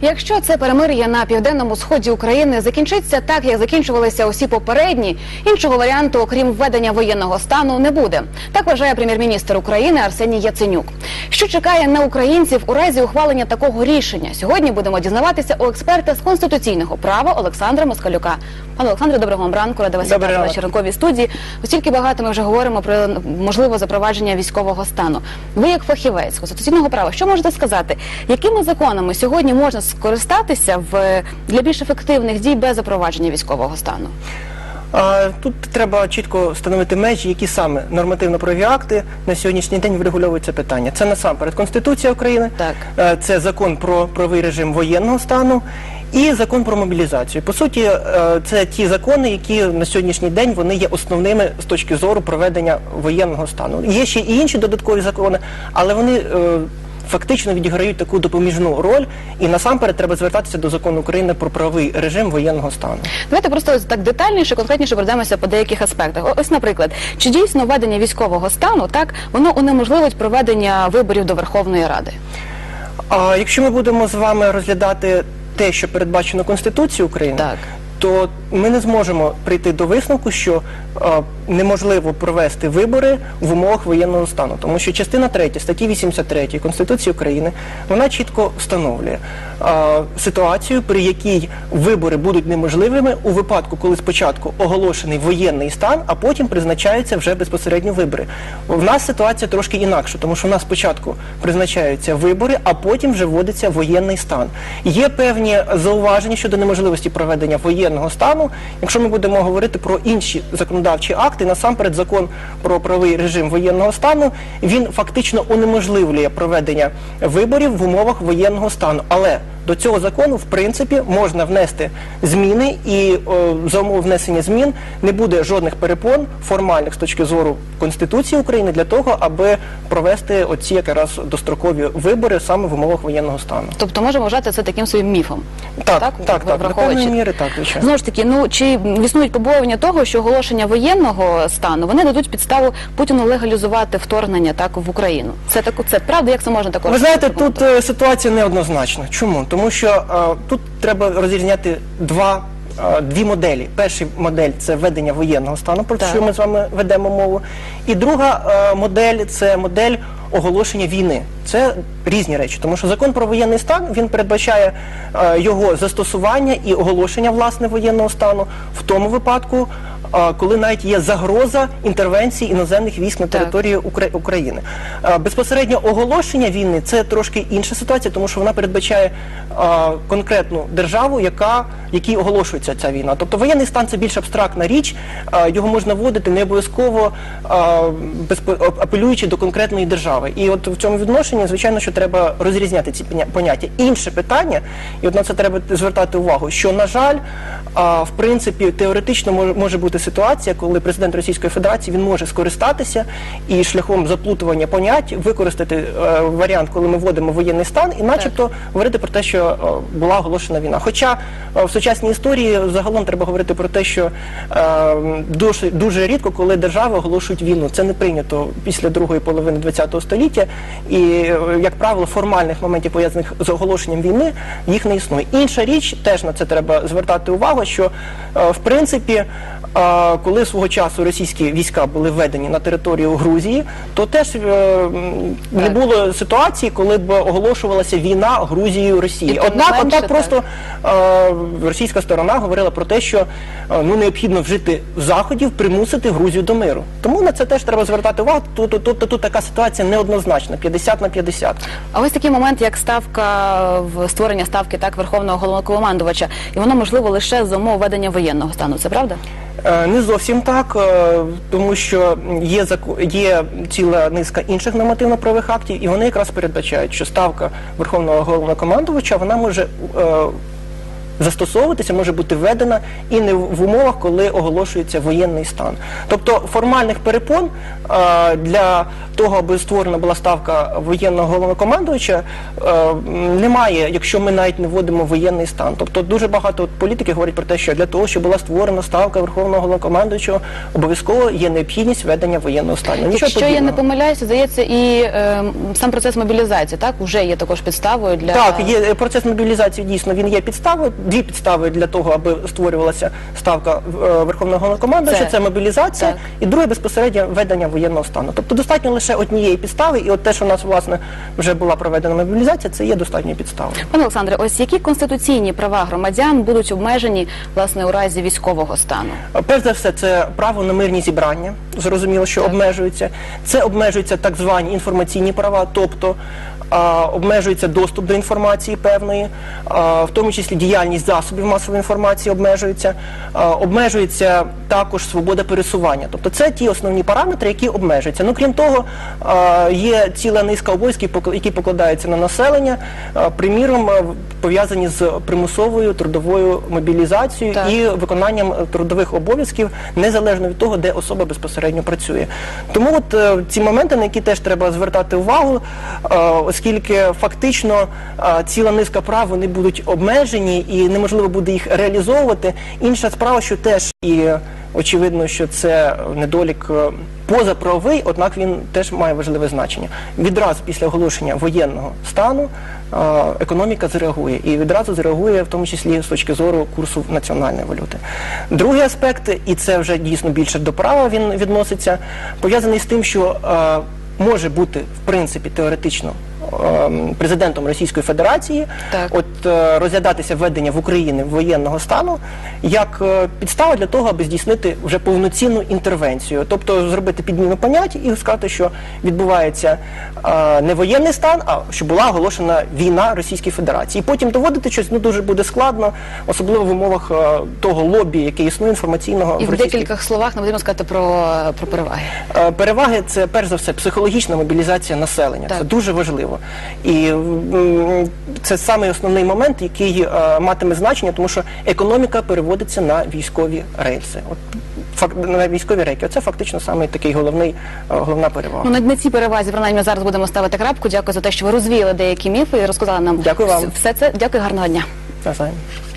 Якщо це перемир'я на південному сході України закінчиться так, як закінчувалися усі попередні, іншого варіанту, окрім введення воєнного стану, не буде. Так вважає прем'єр-міністр України Арсеній Яценюк. Що чекає на українців у разі ухвалення такого рішення? Сьогодні будемо дізнаватися у експерта з конституційного права Олександра Москалюка. Пане Олександре, доброго вам ранку. Рада вас вітати нашій ранковій студії. Оскільки багато ми вже говоримо про можливе запровадження військового стану. Ви, як фахівець конституційного права, що можете сказати, якими законами сьогодні можна скористатися в для більш ефективних дій без запровадження військового стану? Тут треба чітко встановити межі, які саме нормативно-правові акти на сьогоднішній день врегульовують це питання. Це насамперед Конституція України, Так. е, це закон про правовий режим воєнного стану і закон про мобілізацію. По суті, е, це ті закони, які на сьогоднішній день вони є основними з точки зору проведення воєнного стану. Є ще і інші додаткові закони, але вони. Фактично відіграють таку допоміжну роль, і насамперед треба звертатися до закону України про правовий режим воєнного стану. Давайте просто так детальніше, конкретніше пройдемося по деяких аспектах. Ось, наприклад, чи дійсно введення військового стану так воно унеможливить проведення виборів до Верховної Ради? А якщо ми будемо з вами розглядати те, що передбачено Конституцією України, Так. То ми не зможемо прийти до висновку, що а, неможливо провести вибори в умовах воєнного стану, тому що частина 3 статті 83 Конституції України вона чітко встановлює а, ситуацію, при якій вибори будуть неможливими у випадку, коли спочатку оголошений воєнний стан, а потім призначаються вже безпосередньо вибори. В нас ситуація трошки інакша, тому що в нас спочатку призначаються вибори, а потім вже вводиться воєнний стан. Є певні зауваження щодо неможливості проведення воєнного стану. Якщо ми будемо говорити про інші законодавчі акти, насамперед закон про правий режим воєнного стану, він фактично унеможливлює проведення виборів в умовах воєнного стану. Але до цього закону, в принципі, можна внести зміни, і о, за умови внесення змін не буде жодних перепон формальних з точки зору Конституції України для того, аби провести оці якраз дострокові вибори саме в умовах воєнного стану. Тобто можемо вважати це таким своїм міфом. Так, Так, так, так, до певної міри, так, звичайно. Знову ж таки, ну чи існують побоювання того, що оголошення воєнного стану вони дадуть підставу Путіну легалізувати вторгнення так в Україну? Це так, це правда, як це можна також? Ви знаєте, тут е, ситуація неоднозначна. Чому? Тому що е, тут треба розрізняти два. е, Дві моделі. Перша модель це введення воєнного стану, про Так. що ми з вами ведемо мову. І друга е, модель це модель оголошення війни. Це різні речі, тому що закон про воєнний стан він передбачає е, його застосування і оголошення власне воєнного стану в тому випадку, е, коли навіть є загроза інтервенції іноземних військ на території Укра- України. Е, Безпосередньо оголошення війни це трошки інша ситуація, тому що вона передбачає е, конкретну державу, яка якій оголошується ця війна. Тобто воєнний стан це більш абстрактна річ, е, його можна вводити не обов'язково е, апелюючи до конкретної держави. І от в цьому відношенні, звичайно, що треба розрізняти ці поня- поняття. Інше питання, і от на це треба звертати увагу, що на жаль, в принципі, теоретично може, бути ситуація, коли президент Російської Федерації він може скористатися і шляхом заплутування понять використати е, варіант, коли ми вводимо воєнний стан, і начебто говорити про те, що е, була оголошена війна. Хоча е, в сучасній історії загалом треба говорити про те, що дуже, дуже рідко, коли держави оголошують війну, це не прийнято після другої половини ХХ століття, і як правило, формальних моментів пов'язаних з оголошенням війни їх не існує. Інша річ, теж на це треба звертати увагу, що е, в принципі, е, коли свого часу російські війська були введені на територію Грузії, то теж е, не було ситуації, коли б оголошувалася війна Грузією Росії. Однак, менше, однак так. просто е, російська сторона говорила про те, що е, ну необхідно вжити заходів, примусити Грузію до миру. Тому на це теж треба звертати увагу. Тут, тут, тут, тут така ситуація неоднозначна, 50 на 50. А ось такий момент, як ставка в створення ставки так верховного головнокомандувача, і воно можливо лише за умов ведення воєнного стану. Це правда? Е, Не зовсім так, е, тому що є є ціла низка інших нормативно-правових актів, і вони якраз передбачають, що ставка Верховного головнокомандувача вона може е, застосовуватися, може бути введена і не в умовах, коли оголошується воєнний стан. Тобто формальних перепон е, для того, аби створена була ставка воєнного головнокомандуюча, е, немає, якщо ми навіть не вводимо воєнний стан. Тобто дуже багато політики говорять про те, що для того, щоб була створена ставка верховного головнокомандуючого, обов'язково є необхідність введення воєнного стану. Нічого Якщо я не помиляюся, здається, і е, сам процес мобілізації так уже є також підставою для Так, є е, процес мобілізації дійсно він є підставою. Дві підстави для того, аби створювалася ставка е, верховного головнокомандуюча. Це- Це, мобілізація, так. і друге безпосередньо введення воєнного стану. Тобто достатньо лише однієї підстави, і от те, що у нас власне вже була проведена мобілізація, це є достатньою підставою. Пане Олександре, ось які конституційні права громадян будуть обмежені власне у разі військового стану? Е, Перш за все, це право на мирні зібрання. Зрозуміло, що Так. обмежується. Це обмежуються так звані інформаційні права, тобто обмежується доступ до інформації певної, в тому числі діяльність засобів масової інформації обмежується, обмежується також свобода пересування. Тобто це ті основні параметри, які обмежуються. Ну крім того, є ціла низка обов'язків, які покладаються на населення, приміром, пов'язані з примусовою трудовою мобілізацією Так. і виконанням е, трудових обов'язків незалежно від того, де особа безпосередньо працює. Тому от е, ці моменти, на які теж треба звертати увагу, е, оскільки фактично е, ціла низка прав вони будуть обмежені і неможливо буде їх реалізовувати. Інша справа, що теж і е, очевидно, що це недолік. е, Позаправовий, однак він теж має важливе значення. Відразу після оголошення воєнного стану економіка зреагує і відразу зреагує, в тому числі з точки зору курсу національної валюти. Другий аспект, і це вже дійсно більше до права він відноситься, пов'язаний з тим, що може бути в принципі теоретично президентом Російської Федерації Так. от е, розглядатися введення в Україні воєнного стану як е, підстава для того, аби здійснити вже повноцінну інтервенцію, тобто зробити підміну понять і сказати, що відбувається е, не воєнний стан, а що була оголошена війна Російської Федерації. І потім доводити щось ну дуже буде складно, особливо в умовах того лобі, яке існує інформаційного І в Російській декількох словах нам потрібно сказати про, про переваги. Переваги це перш за все психологічна мобілізація населення. Так. Це дуже важливо. І це саме основний момент, який е, матиме значення, тому що економіка переводиться на військові рейси. От на військові рейки. Оце фактично саме такий головний е, головна перевага. Ну на, цій перевазі принаймні ми зараз будемо ставити крапку. Дякую за те, що ви розвіяли деякі міфи і розказали нам Дякую вам. все це. Дякую, гарного дня. Навзаєм.